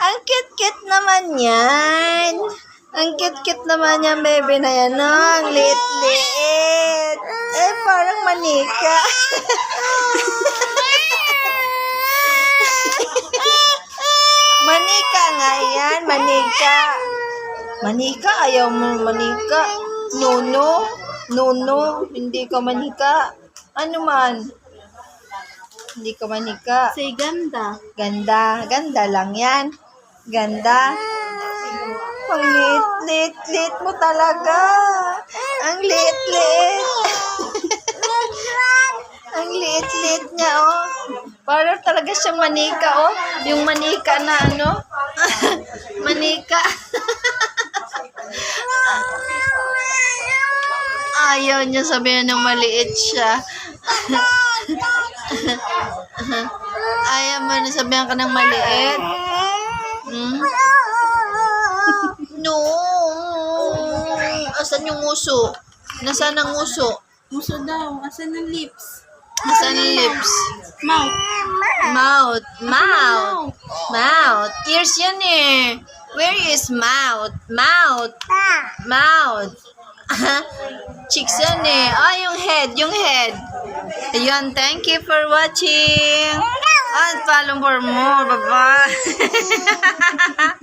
Ang cute-cute naman yan. Ang cute-cute naman yan, baby na yan. No? Ang liit-liit. Eh, parang manika. manika nga yan, manika. Manika, ayaw mo manika. Nuno, nuno, hindi ka manika. Ano man? Hindi ka manika. Say ganda. Ganda. Ganda lang yan. Ganda. Ang liit-liit-liit mo talaga. Ang liit-liit. Ang liit-liit niya, oh. Para talaga siyang manika, oh. Yung manika na ano. manika. Ayaw niya sabihin ng maliit siya. Ayaw mo na sabihan ka ng maliit. No. Asan yung uso? Nasaan ang uso? Muso daw. Asan ang lips? Nasaan ang lips? Mouth. Mouth. Mouth. Mouth. Ears yan eh. Where is mouth? Mouth. Mouth. Cheeks yan eh. Ah, yung head. Yung head. Ayun, thank you for watching. And follow for more. Bye-bye.